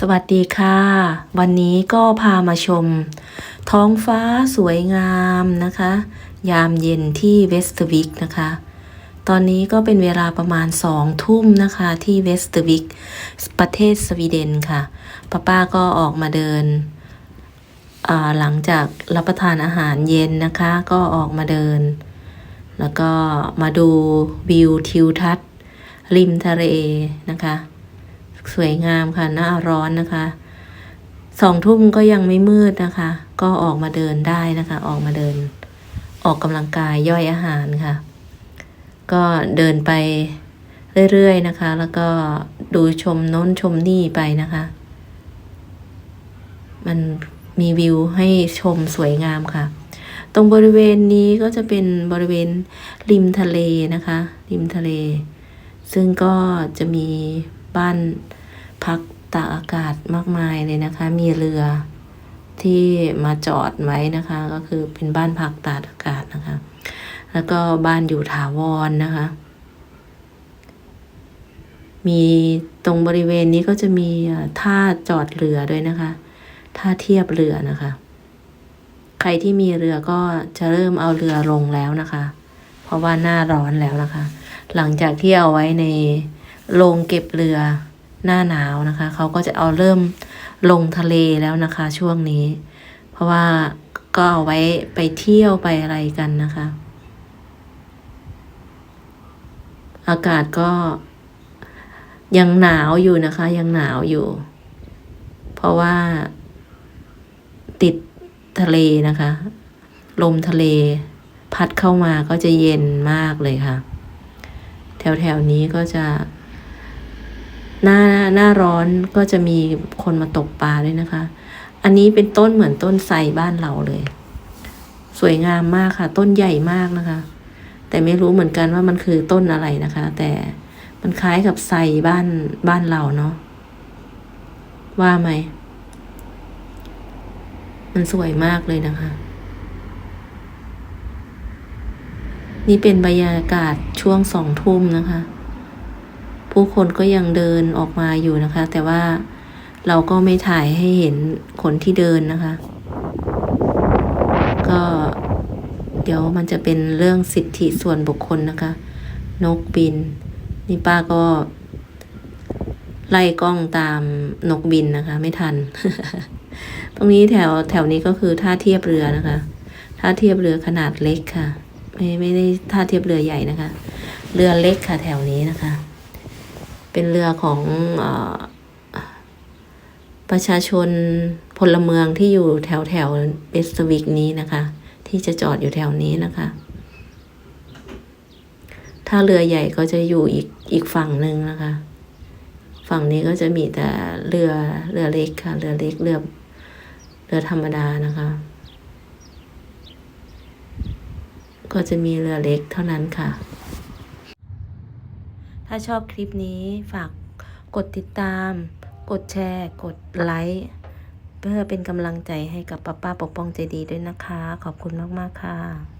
สวัสดีค่ะ วันนี้ก็พามาชม ท้องฟ้าสวยงามนะคะ ยามเย็นที่เวสต์วิกนะคะ ตอนนี้ก็เป็นเวลาประมาณสองทุ่มนะคะที่เวสต์วิกประเทศสวีเดนค่ะป้าป้าก็ออกมาเดิน หลังจากรับประทานอาหารเย็นนะคะ ก็ออกมาเดิน แล้วก็มาดูวิวทิวทัศน์ริมทะเลนะคะ สวยงามค่ะ หน้าร้อนนะคะสองทุ่มก็ยังไม่มืดนะคะ ก็ออกมาเดินได้นะคะ ออกมาเดิน ออกกำลังกายย่อยอาหารค่ะ ก็เดินไปเรื่อยๆนะคะ แล้วก็ดูชมโน้นชมนี่ไปนะคะ มันมีวิวให้ชมสวยงามค่ะ ตรงบริเวณนี้ก็จะเป็นบริเวณริมทะเลนะคะ ริมทะเล ซึ่งก็จะมี บ้านพักตากอากาศมากมายเลยนะคะ มีเรือที่มาจอดไว้นะคะ ก็คือเป็นบ้านพักตากอากาศนะคะ แล้วก็บ้านอยู่ถาวรนะคะ มีตรงบริเวณนี้ก็จะมีท่าจอดเรือด้วยนะคะท่าเทียบเรือนะคะ ใครที่มีเรือก็จะเริ่มเอาเรือลงแล้วนะคะ เพราะว่าหน้าร้อนแล้วนะคะ หลังจากที่เอาไว้ใน โรงเก็บเรือหน้าหนาวนะคะ เขาก็จะเอาเริ่มลงทะเลแล้วนะคะ ช่วงนี้ เพราะว่าก็เอาไว้ไปเที่ยวไปอะไรกันนะคะ อากาศก็ยังหนาวอยู่นะคะ ยังหนาวอยู่ เพราะว่าติดทะเลนะคะ ลมทะเล พัดเข้ามาก็จะเย็นมากเลยค่ะ แถวแถวนี้ก็จะ หน้าหน้าร้อนก็จะมีคนมาตกปลาด้วยนะคะ อันนี้เป็นต้นเหมือนต้นไทรบ้านเราเลย สวยงามมากค่ะ ต้นใหญ่มากนะคะ แต่ไม่รู้เหมือนกันว่ามันคือต้นอะไรนะคะ แต่มันคล้ายกับไทรบ้านบ้านเราเนาะว่าไหม มันสวยมากเลยนะคะ นี่เป็นบรรยากาศช่วงสองทุ่มนะคะ ผู้คนก็ยังเดินออกมาอยู่นะคะ แต่ว่าเราก็ไม่ถ่ายให้เห็นคนที่เดินนะคะ ก็เดี๋ยวมันจะเป็นเรื่องสิทธิส่วนบุคคลนะคะ นกบิน นี่ป้าก็ ไล่กล้องตามนกบินนะคะ ไม่ทัน ตรงนี้แถวแถวนี้ก็คือท่าเทียบเรือนะคะ ท่าเทียบเรือขนาดเล็กค่ะ ไม่ไม่ได้ท่าเทียบเรือใหญ่นะคะ เรือเล็กค่ะแถวนี้นะคะ เป็นเรือของออประชาชนพลเมืองที่อยู่แถวแถวเบสวิกนี้นะคะ ที่จะจอดอยู่แถวนี้นะคะ ถ้าเรือใหญ่ก็จะอยู่อีกอีกฝั่งหนึ่งนะคะ ฝั่งนี้ก็จะมีแต่เรือเรือเล็กค่ะ เรือเล็กเรือเรือธรรมดานะคะ ก็จะมีเรือเล็กเท่านั้นค่ะ ถ้าชอบคลิปนี้ฝากกดติดตาม กดแชร์ กดไลค์เพื่อเป็นกำลังใจให้กับป้าป้าปกป้องใจดีด้วยนะคะ ขอบคุณมาก ๆ ค่ะ